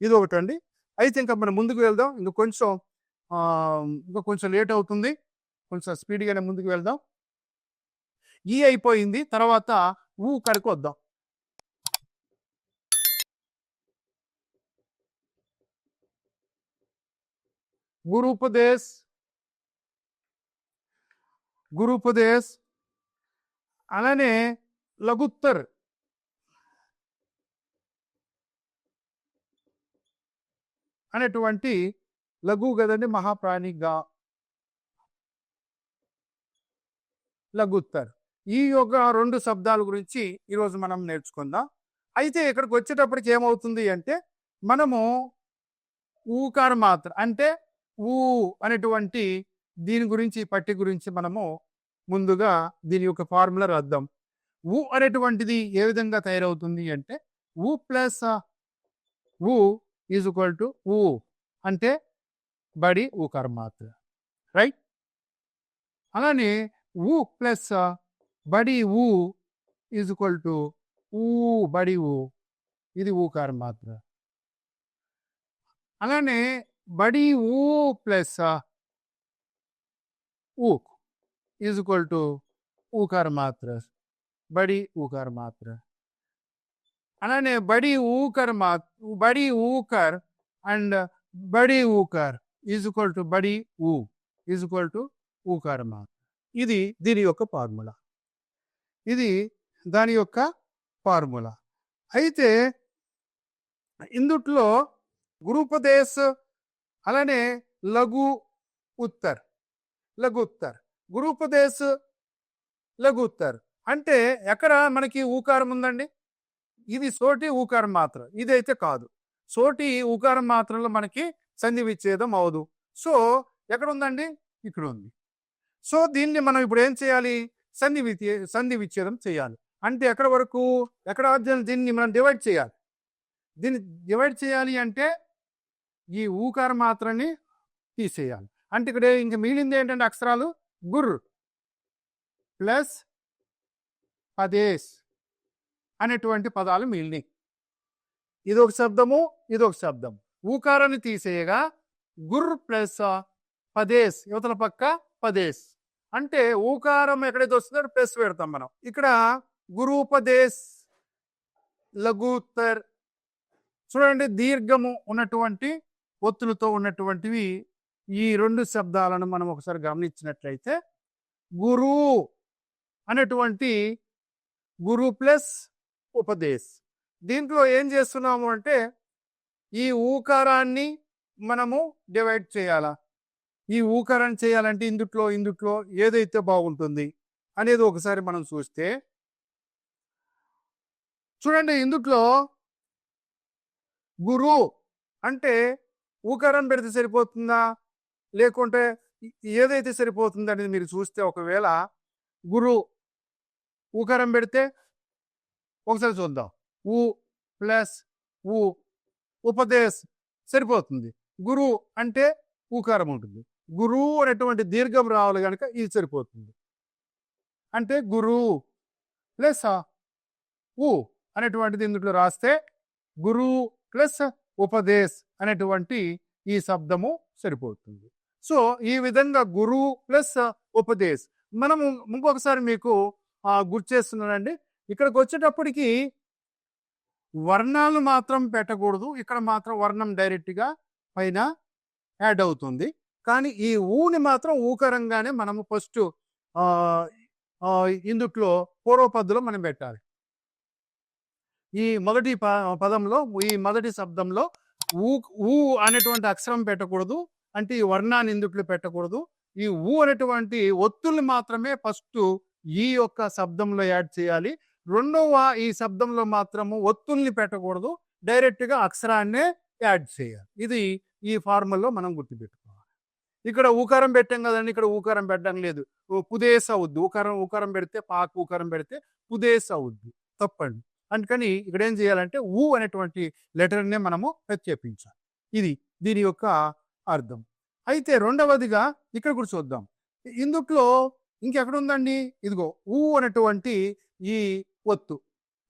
ఇది ఒకటి అండి అయితే ఇంకా మనం ముందుకు వెళ్దాం. ఇంకా కొంచెం ఇంకా కొంచెం లేట్ అవుతుంది. కొంచెం స్పీడ్గానే ముందుకు వెళ్దాం. ఈ అయిపోయింది. తర్వాత ఊ కరకు వద్దాం. గురుపదేశ్. గురుపదేశ్. అలానే లఘుత్తర్. అనేటువంటి లఘు కదండి మహాప్రాణిగా లఘుత్తర్. ఈ యొక్క రెండు శబ్దాల గురించి ఈరోజు మనం నేర్చుకుందాం. అయితే ఇక్కడికి వచ్చేటప్పటికి ఏమవుతుంది అంటే మనము ఊకార మాత్ర అంటే ఊ అనేటువంటి దీని గురించి పట్టి గురించి మనము ముందుగా దీని యొక్క ఫార్ములా రాద్దాం. ఊ అనేటువంటిది ఏ విధంగా తయారవుతుంది అంటే ఊ ప్లస్ ఊ ఈజ్ ఈక్వల్ టు ఊ అంటే బడి ఊ మాత్ర రైట్? అలానే ఊ ప్లస్ బడి ఊ ఈజ్ ఈక్వల్ టు ఊ బడి ఊ ఇది ఊ మాత్ర అలానే బడి ఊ ప్లస్ ఊ ఈజ్ ఈక్వల్ టు ఊకార మాత్ర బడి ఊకార మాత్ర అలానే బడి ఊకర్ మా బడి ఊకర్ అండ్ బడి ఊకర్ ఈజ్ ఈక్వల్ టు బడి ఊ ఈజ్ ఈక్వల్ టు ఊకర్ మా. ఇది దీని యొక్క ఫార్ములా. ఇది దాని యొక్క ఫార్ములా. అయితే ఇందుట్లో గురుపదేశ్ అలానే లఘు ఉత్తర్ లఘు ఉత్తర్. గురుపదేశ్ లఘు ఉత్తర్ అంటే ఎక్కడ మనకి ఊకారం ఉందండి? ఇది సోటి ఊకారం మాత్ర. ఇదైతే కాదు. సోటి ఊకారం మాత్రంలో మనకి సంధి విచ్ఛేదం అవదు. సో ఎక్కడ ఉందండి ఇక్కడ ఉంది సో దీన్ని మనం ఇప్పుడు ఏం చేయాలి? సంధి విచ్చే సంధి విచ్ఛేదం చేయాలి. అంటే ఎక్కడ వరకు? ఎక్కడ దీన్ని- దీన్ని మనం డివైడ్ చేయాలి. దీన్ని డివైడ్ చేయాలి అంటే ఈ ఊకార మాత్రని తీసేయాలి. అంటే ఇక్కడ ఇంక మిగిలింది ఏంటంటే అక్షరాలు? గుర్ ప్లస్ పదేశ్ అనేటువంటి పదాలు మిగిలినాయి. ఇదొక శబ్దము ఇదొక శబ్దం ఊకారాన్ని తీసేయగా గుర్ ప్లస్ పదేస్ యువతల పక్క పదేస్. అంటే ఊకారం ఎక్కడైతే వస్తుందో ప్లస్ పెడతాం మనం. ఇక్కడ గురూపదేశ్ లఘుత్తర్ చూడండి దీర్ఘము ఉన్నటువంటి ఒత్తులతో ఉన్నటువంటివి ఈ రెండు శబ్దాలను మనం ఒకసారి గమనించినట్లయితే గురు అనేటువంటి గురు ప్లస్ ఉపదేశ్. దీంట్లో ఏం చేస్తున్నాము అంటే ఈ ఊకారాన్ని మనము డివైడ్ చేయాలా? ఈ ఊకారం చేయాలంటే ఇందుట్లో ఇందుట్లో ఏదైతే బాగుంటుంది అనేది ఒకసారి మనం చూస్తే చూడండి ఇందుట్లో గురు అంటే ఊకారం పెడితే సరిపోతుందా? లేకుంటే ఏదైతే సరిపోతుంది అనేది మీరు చూస్తే ఒకవేళ గురు ఊకారం పెడితే ఒకసారి చూద్దాం. ఉ ప్లస్ ఉ ఉపదేశ్ సరిపోతుంది. గురు అంటే ఊకారం ఉంటుంది. గురు అనేటువంటి దీర్ఘం రావాలి కనుక ఇది సరిపోతుంది. అంటే గురు ప్లస్ ఊ అనేటువంటిది ఇందులో రాస్తే గురు ప్లస్ ఉపదేశ్ అనేటువంటి ఈ శబ్దము సరిపోతుంది. సో ఈ విధంగా గురు ప్లస్ ఉపదేశ్. మనము ఇంకొకసారి మీకు గుర్తు చేస్తున్నానండి. ఇక్కడికి వచ్చేటప్పటికి వర్ణాలు మాత్రం పెట్టకూడదు. ఇక్కడ మాత్రం వర్ణం డైరెక్ట్గా పైన యాడ్ అవుతుంది. కానీ ఈ ఊని మాత్రం ఊకరంగానే మనము ఫస్ట్ ఇందుట్లో పూర్వపద్దులో మనం పెట్టాలి. ఈ మొదటి పదంలో ఈ మొదటి శబ్దంలో ఊ ఊ అనేటువంటి అక్షరం పెట్టకూడదు. అంటే ఈ వర్ణాన్ని ఇందుట్లో పెట్టకూడదు. ఈ ఊ అనేటువంటి ఒత్తుల్ని మాత్రమే ఫస్ట్ ఈ యొక్క శబ్దంలో యాడ్ చేయాలి. రెండవ ఈ శబ్దంలో మాత్రము ఒత్తుల్ని పెట్టకూడదు. డైరెక్ట్గా అక్షరాన్నే యాడ్ చేయాలి. ఇది ఈ ఫార్ముల్లో మనం గుర్తుపెట్టుకోవాలి. ఇక్కడ ఊకారం పెట్టాం కదండి ఇక్కడ ఊకారం పెట్టడం లేదు. ఓ పుదేశ అవుద్ది ఊకారం ఊకారం పెడితే పాక ఊకారం పెడితే పుదేశ అవుద్ది తప్పండి. అందుకని ఇక్కడ ఏం చేయాలంటే ఊ అనేటువంటి లెటర్నే మనము ప్రత్యేపించాలి. ఇది దీని యొక్క అర్థం. అయితే రెండవదిగా ఇక్కడ కూడా చూద్దాం. ఇందుట్లో ఇంకెక్కడ ఉందండి? ఇదిగో ఊ అనేటువంటి ఈ ఒత్తు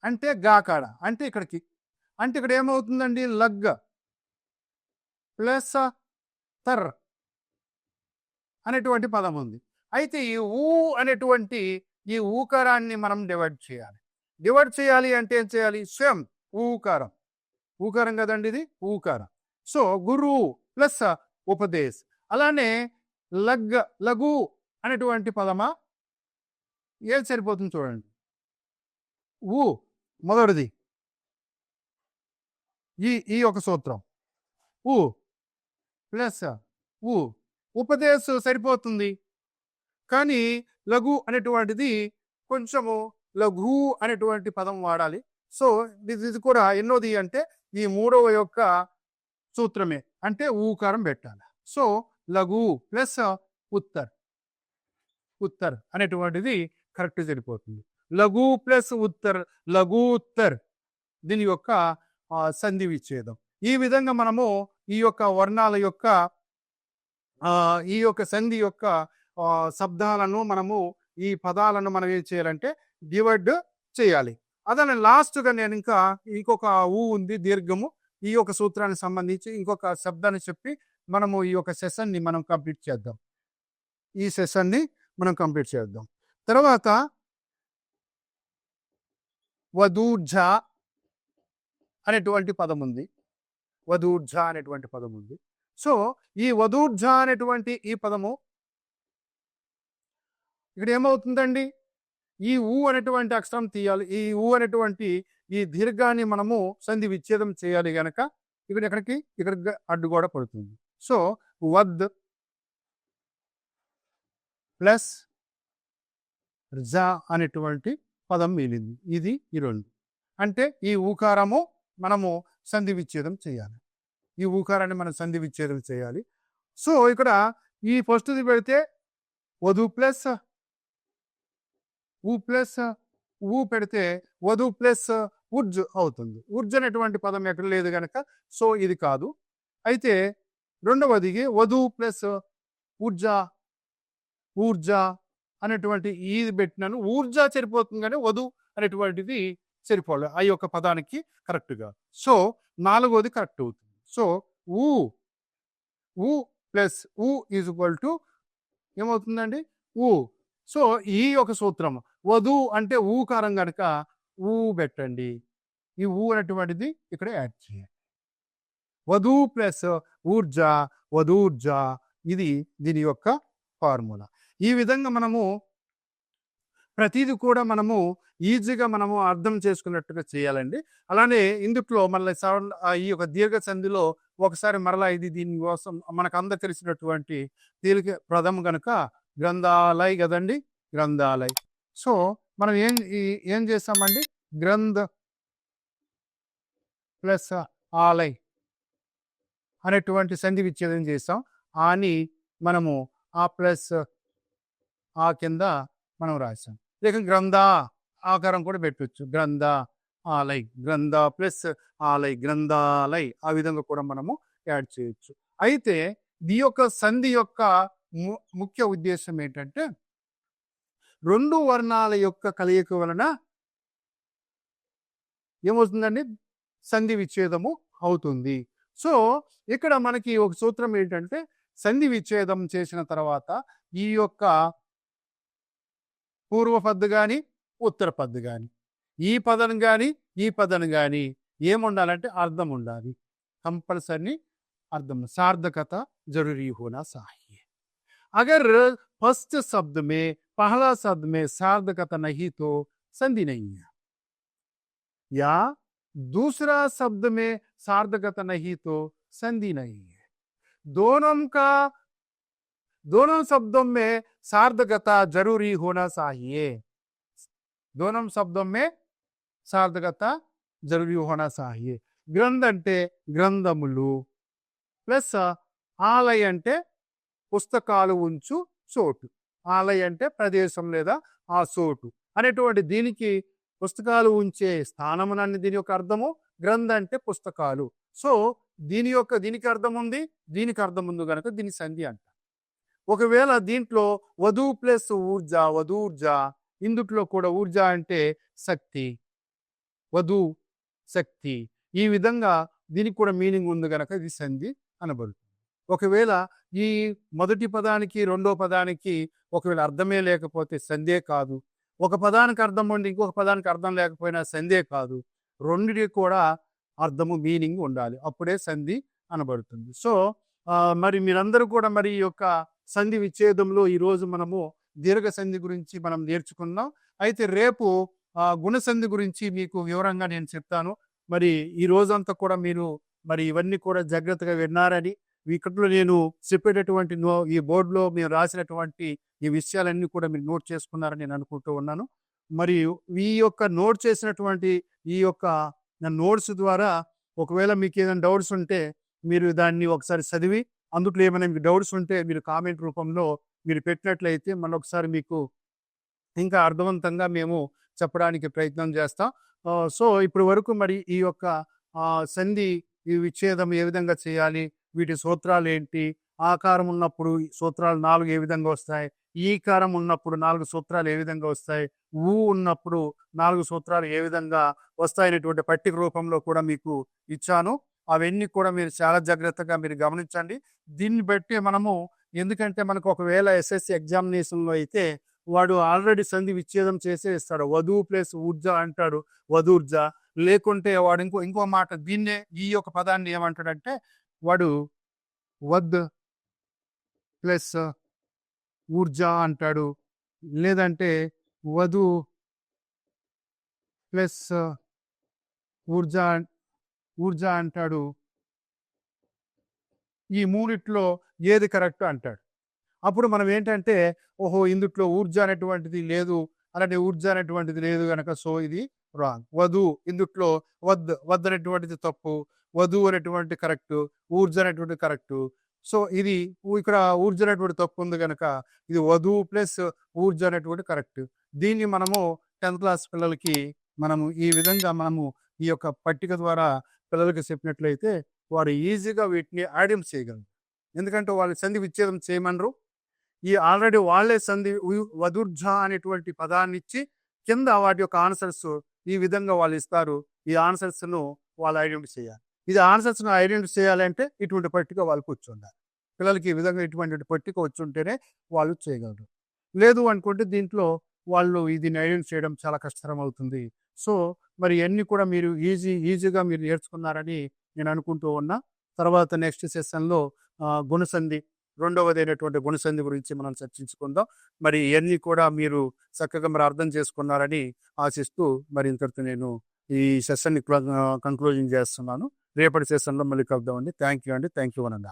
అంటే గాకాడ అంటే ఇక్కడికి. అంటే ఇక్కడ ఏమవుతుందండి? లగ్గ. ప్లస్ తర్ అనేటువంటి పదం ఉంది. అయితే ఈ ఊ అనేటువంటి ఈ ఊకారాన్ని మనం డివైడ్ చేయాలి. డివైడ్ చేయాలి అంటే ఏం చేయాలి? స్వయం. ఊకారం. ఊకారం కదండి ఇది? ఊకారం. సో గురువు ప్లస్ ఉపదేశ్. అలానే లగ్ లఘు అనేటువంటి పదమా? ఏది సరిపోతుంది చూడండి. ఊ మొదటిది. ఈ ఈ ఒక సూత్రం. ఊ ప్లస్ ఊ ఉపదేశం సరిపోతుంది. కానీ లఘు అనేటువంటిది కొంచెము లఘు అనేటువంటి పదం వాడాలి. సో ఇది ఇది కూడా ఎన్నోది అంటే ఈ మూడవ యొక్క సూత్రమే. అంటే ఊకారం పెట్టాలి. సో లఘు ప్లస్ ఉత్తర్. ఉత్తర్ అనేటువంటిది కరెక్ట్ సరిపోతుంది. లఘు ప్లస్ ఉత్తర్ లఘు ఉత్తర్ దీని యొక్క సంధి విచ్ఛేదం. ఈ విధంగా మనము ఈ యొక్క వర్ణాల యొక్క ఈ యొక్క సంధి యొక్క శబ్దాలను మనము ఈ పదాలను మనం ఏం చేయాలంటే డివైడ్ చేయాలి. అదే లాస్ట్గా నేను ఇంకా ఇంకొక ఊ ఉంది దీర్ఘము. ఈ యొక్క సూత్రానికి సంబంధించి ఇంకొక శబ్దాన్ని చెప్పి మనము ఈ యొక్క సెషన్ని మనం కంప్లీట్ చేద్దాం. ఈ సెషన్ని మనం కంప్లీట్ చేద్దాం. తర్వాత వధూర్జ అనేటువంటి పదం ఉంది వధూర్జ అనేటువంటి పదం ఉంది సో ఈ వధూర్జ అనేటువంటి ఈ పదము ఇక్కడ ఏమవుతుందండి? ఈ ఊ అనేటువంటి అక్షరం తీయాలి. ఈ ఊ అనేటువంటి ఈ దీర్ఘాన్ని మనము సంధి విచ్ఛేదం చేయాలి గనక ఇక్కడ ఎక్కడికి? ఇక్కడ అడ్డు కూడా పడుతుంది. సో వద్ ప్లస్ జ అనేటువంటి పదం మిగిలింది. ఇది ఈ రెండు. అంటే ఈ ఊకారము మనము సంధి విచ్ఛేదం చేయాలి. ఈ ఊకారాన్ని మనం సంధి విచ్ఛేదం చేయాలి. సో ఇక్కడ ఈ ఫస్ట్ది పెడితే వధు ప్లస్ ఊ ప్లస్ ఊ పెడితే వధు ప్లస్ ఉర్జ్ అవుతుంది. ఉర్జ్ అనేటువంటి పదం ఎక్కడ లేదు కనుక సో ఇది కాదు. అయితే రెండవదికి వధు ప్లస్ ఊర్జా ఊర్జా అనేటువంటి ఇది పెట్టినాను. ఊర్జా సరిపోతుంది కానీ వధు అనేటువంటిది సరిపోలేదు ఆ యొక్క పదానికి కరెక్ట్గా సో నాలుగోది కరెక్ట్ అవుతుంది. సో ఊ ఊ ప్లస్ ఊ ఈజ్ ఈక్వల్ టు ఏమవుతుందండి? ఊ. సో ఈ యొక్క సూత్రం వధు అంటే ఊకారం కనుక ఊ పెట్టండి. ఈ ఊ అనేటువంటిది ఇక్కడ యాడ్ చేయండి వధు ప్లస్ ఊర్జ వధూర్జ ఇది దీని యొక్క ఫార్ములా. ఈ విధంగా మనము ప్రతిదీ కూడా మనము ఈజీగా మనము అర్థం చేసుకున్నట్టుగా చేయాలండి. అలానే ఇందుట్లో మళ్ళీ సవరణ ఈ యొక్క దీర్ఘ సంధిలో ఒకసారి మరలా ఇది దీని కోసం మనకు అందరు తెలిసినటువంటి దీనికి ప్రథమ గనుక గ్రంథాలయ్ కదండి? గ్రంథాలయ్. సో మనం ఏం ఏం చేస్తామండి? గ్రంథ ప్లస్ ఆలయ్ అనేటువంటి సంధి విచ్ఛేదం చేస్తాం. అని మనము ఆ ప్లస్ ఆ కింద మనం రాసాం లేక గ్రంథ ఆకారం కూడా పెట్టవచ్చు గ్రంథ ఆలయ్ గ్రంథ ప్లస్ ఆలయ్ గ్రంథాలయ్ ఆ విధంగా కూడా మనము యాడ్ చేయొచ్చు. అయితే ఈ యొక్క సంధి యొక్క ము- ముఖ్య ఉద్దేశం ఏంటంటే రెండు వర్ణాల యొక్క కలయిక వలన ఏమవుతుందండి? సంధి విచ్ఛేదము అవుతుంది. సో ఇక్కడ మనకి ఒక సూత్రం ఏంటంటే సంధి విచ్ఛేదం చేసిన తర్వాత ఈ యొక్క పూర్వ పద్దు కానీ ఉత్తర పద్దు కానీ ఈ పదం కానీ ఈ పదం కానీ ఏముండాలంటే అర్థం ఉండాలి కంపల్సరీ అర్థం సార్థకత जरूरी होना चाहिए अगर फर्स्ट शब्द में पहला शब्द में सार्थकता नहीं तो संधि नहीं है या दूसरा शब्द में सार्थकता नहीं तो संधि नहीं है दोनों का दोनों शब्दों में सार्थकता जरूरी होना चाहिए दोनों शब्दों में సార్థకత జరుగు హోనా సాహియే గ్రంథ అంటే గ్రంథములు ప్లస్ ఆలయ అంటే పుస్తకాలు ఉంచు చోటు ఆలయ అంటే ప్రదేశం లేదా ఆ చోటు అనేటువంటి దీనికి పుస్తకాలు ఉంచే స్థానమునని దీని యొక్క అర్థము గ్రంథ అంటే పుస్తకాలు సో దీని యొక్క దీనికి అర్థం ఉంది దీనికి అర్థం ఉంది కనుక దీని సంధి అంట ఒకవేళ దీంట్లో వధు ప్లస్ ఊర్జ వధూర్జ ఇందుట్లో కూడా ఊర్జ అంటే శక్తి. వధు శక్తి. ఈ విధంగా దీనికి కూడా మీనింగ్ ఉంది కనుక ఇది సంధి అనబడుతుంది. ఒకవేళ ఈ మొదటి పదానికి రెండో పదానికి ఒకవేళ అర్థమే లేకపోతే సందే కాదు. ఒక పదానికి అర్థం ఉండి ఇంకొక పదానికి అర్థం లేకపోయినా సందే కాదు. రెండిటికి కూడా అర్థము మీనింగ్ ఉండాలి. అప్పుడే సంధి అనబడుతుంది. సో మరి మీరందరూ కూడా మరి ఈ యొక్క సంధి విచ్ఛేదంలో ఈరోజు మనము దీర్ఘ సంధి గురించి మనం నేర్చుకున్నాం. అయితే రేపు ఆ, గుణ సంధి గురించి మీకు వివరంగా నేను చెప్తాను. మరి ఈ రోజంతా కూడా మీరు మరి ఇవన్నీ కూడా జాగ్రత్తగా విన్నారని ఇక్కడలో నేను చెప్పేటటువంటి నో ఈ బోర్డులో మీరు రాసినటువంటి ఈ విషయాలన్నీ కూడా మీరు నోట్ చేసుకున్నారని నేను అనుకుంటూ ఉన్నాను. మరి ఈ యొక్క నోట్ చేసినటువంటి ఈ యొక్క నోట్స్ ద్వారా ఒకవేళ మీకు ఏదైనా డౌట్స్ ఉంటే మీరు దాన్ని ఒకసారి చదివి అందుట్లో ఏమైనా మీకు డౌట్స్ ఉంటే మీరు కామెంట్ రూపంలో మీరు పెట్టినట్లయితే మళ్ళీ ఒకసారి మీకు ఇంకా అర్థవంతంగా మేము చెప్పడానికి ప్రయత్నం చేస్తాం. సో ఇప్పటి వరకు మరి ఈ యొక్క సంధి ఈ విచ్ఛేదం ఏ విధంగా చేయాలి? వీటి సూత్రాలు ఏంటి? ఆకారం ఉన్నప్పుడు ఈ సూత్రాలు నాలుగు ఏ విధంగా వస్తాయి? ఈకారం ఉన్నప్పుడు నాలుగు సూత్రాలు ఏ విధంగా వస్తాయి? ఊ ఉన్నప్పుడు నాలుగు సూత్రాలు ఏ విధంగా వస్తాయనేటువంటి పట్టిక రూపంలో కూడా మీకు ఇచ్చాను. అవన్నీ కూడా మీరు చాలా జాగ్రత్తగా మీరు గమనించండి. దీన్ని బట్టి మనము ఎందుకంటే మనకు ఒకవేళ ఎస్ఎస్సి ఎగ్జామినేషన్లో అయితే వాడు ఆల్రెడీ సంధి విచ్ఛేదం చేసే ఇస్తాడు వధువు ప్లస్ ఊర్జ అంటాడు వధూర్జ. లేకుంటే వాడు ఇంకో ఇంకో మాట దీన్నే ఈ యొక్క పదాన్ని ఏమంటాడంటే వాడు వద్ ప్లస్ ఊర్జ అంటాడు. లేదంటే వధు ప్లస్ ఊర్జ ఊర్జ అంటాడు. ఈ మూడిట్లో ఏది కరెక్ట్ అంటాడు. అప్పుడు మనం ఏంటంటే ఓహో ఇందుట్లో ఊర్జ అనేటువంటిది లేదు అలాంటి ఊర్జ అనేటువంటిది లేదు కనుక సో ఇది రాంగ్. వధు ఇందుట్లో వద్ వద్ అనేటువంటిది తప్పు వధు అనేటువంటి కరెక్ట్ ఊర్జ అనేటువంటి కరెక్ట్. సో ఇది ఇక్కడ ఊర్జ అనేటువంటి తప్పు ఉంది కనుక ఇది వధు ప్లస్ ఊర్జ అనేటువంటి కరెక్ట్. దీన్ని మనము టెన్త్ క్లాస్ పిల్లలకి మనము ఈ విధంగా మనము ఈ యొక్క పట్టిక ద్వారా పిల్లలకి చెప్పినట్లయితే వారు ఈజీగా వీటిని ఆడియం చేయగలరు. ఎందుకంటే వాళ్ళు సంధి విచ్ఛేదం చేయమనరు. ఈ ఆల్రెడీ వాళ్ళే సంధి వదుర్జ అనేటువంటి పదాన్ని ఇచ్చి కింద వాటి యొక్క ఆన్సర్స్ ఈ విధంగా వాళ్ళు ఇస్తారు. ఈ ఆన్సర్స్ను వాళ్ళు ఐడెంటిఫై చేయాలి. ఇది ఆన్సర్స్ను ఐడెంటిఫై చేయాలంటే ఇటువంటి పట్టిక వాళ్ళు కూర్చుండాలి. పిల్లలకి ఈ విధంగా ఇటువంటి పట్టిక వచ్చి ఉంటేనే వాళ్ళు చేయగలరు. లేదు అనుకుంటే దీంట్లో వాళ్ళు దీన్ని ఐడెంటిఫై చేయడం చాలా కష్టతరం అవుతుంది సో మరి ఇవన్నీ కూడా మీరు ఈజీ ఈజీగా మీరు నేర్చుకున్నారని నేను అనుకుంటూ ఉన్నా. తర్వాత నెక్స్ట్ సెషన్లో గుణసంధి రెండవదైనటువంటి గుణసంధి గురించి మనం చర్చించుకుందాం. మరి ఇవన్నీ కూడా మీరు చక్కగా మరి అర్థం చేసుకున్నారని ఆశిస్తూ మరి ఇంతటితో నేను ఈ సెషన్ని కంక్లూజన్ చేస్తున్నాను. రేపటి సెషన్లో మళ్ళీ కలుద్దామండి. థ్యాంక్ యూ అండి. Thank you అనంద